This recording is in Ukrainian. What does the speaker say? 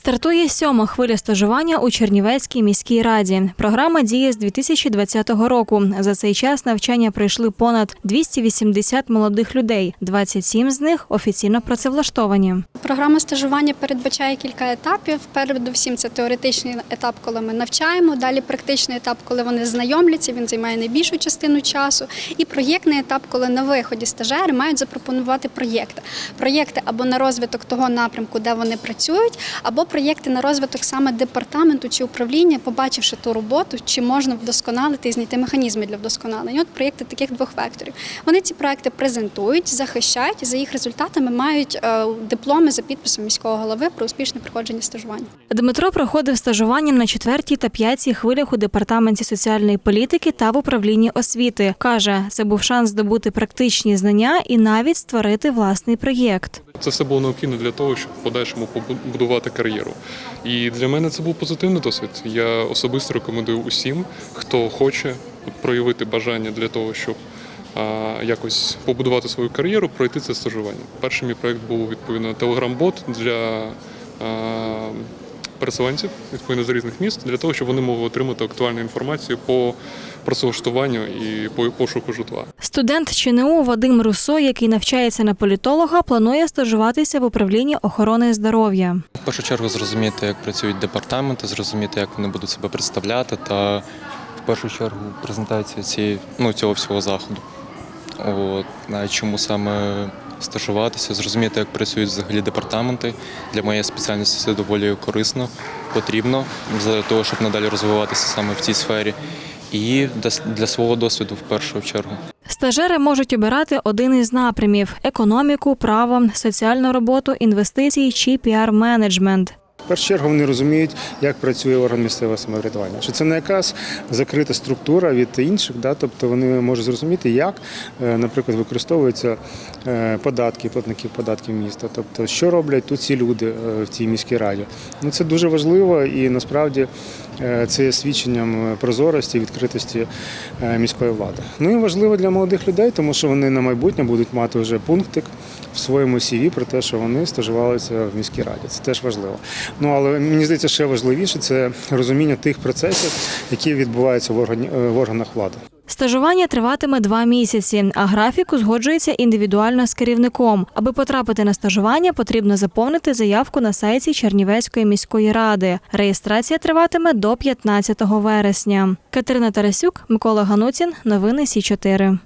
Стартує сьома хвиля стажування у Чернівецькій міській раді. Програма діє з 2020 року. За цей час навчання пройшли понад 280 молодих людей. 27 з них офіційно працевлаштовані. Програма стажування передбачає кілька етапів. Передусім, це теоретичний етап, коли ми навчаємо. Далі практичний етап, коли вони знайомляться. Він займає найбільшу частину часу. І проєктний етап, коли на виході стажери мають запропонувати проєкти. Проєкти або на розвиток того напрямку, де вони працюють, або проєкти на розвиток саме департаменту чи управління, побачивши ту роботу, чи можна вдосконалити і знайти механізми для вдосконалення. От проєкти таких двох векторів. Вони ці проекти презентують, захищають і за їх результатами мають е, дипломи за підписом міського голови про успішне проходження стажування. Дмитро проходив стажування на четвертій та п'ятій хвилях у департаменті соціальної політики та в управлінні освіти. каже, це був шанс здобути практичні знання і навіть створити власний проєкт. Це все було необхідно для того, щоб в подальшому побудувати кар'єру. І для мене це був позитивний досвід. Я особисто рекомендую усім, хто хоче проявити бажання для того, щоб якось побудувати свою кар'єру, пройти це стажування. Перший мій проект був відповідно телеграм-бот для переселенців відповідно з різних міст, для того, щоб вони могли отримати актуальну інформацію по працевлаштуванню і по пошуку житла. Студент ЧНУ Вадим Русо, який навчається на політолога, планує стажуватися в управлінні охорони здоров'я. В першу чергу зрозуміти, як працюють департаменти, зрозуміти, як вони будуть себе представляти, та в першу чергу презентація цієї, ну, цього всього заходу. От, чому саме стажуватися, зрозуміти, як працюють взагалі департаменти. Для моєї спеціальності це доволі корисно, потрібно для того, щоб надалі розвиватися саме в цій сфері. І для- свого досвіду в першу чергу. Стажери можуть обирати один із напрямів: економіку, право, соціальну роботу, інвестиції чи піар-менеджмент. Першу чергу вони розуміють, як працює орган місцевого самоврядування. Що це не якась закрита структура від інших, да? тобто вони можуть зрозуміти, як, е, наприклад, використовуються е, податки, платників податків міста. Тобто, що роблять тут ці люди е, в цій міській раді. Ну це дуже важливо і насправді це є свідченням прозорості, відкритості е, міської влади. Ну і важливо для молодих людей, тому що вони на майбутнє будуть мати вже пунктик в своєму CV про те, що вони стажувалися в міській раді. Це теж важливо. Ну але мені здається, ще важливіше це розуміння тих процесів, які відбуваються в е, органах влади. Стажування триватиме два місяці, а графік узгоджується індивідуально з керівником. Аби потрапити на стажування, потрібно заповнити заявку на сайті Чернівецької міської ради. Реєстрація триватиме до 15 вересня. Катерина Тарасюк, Микола Ганутін. Новини Сі 4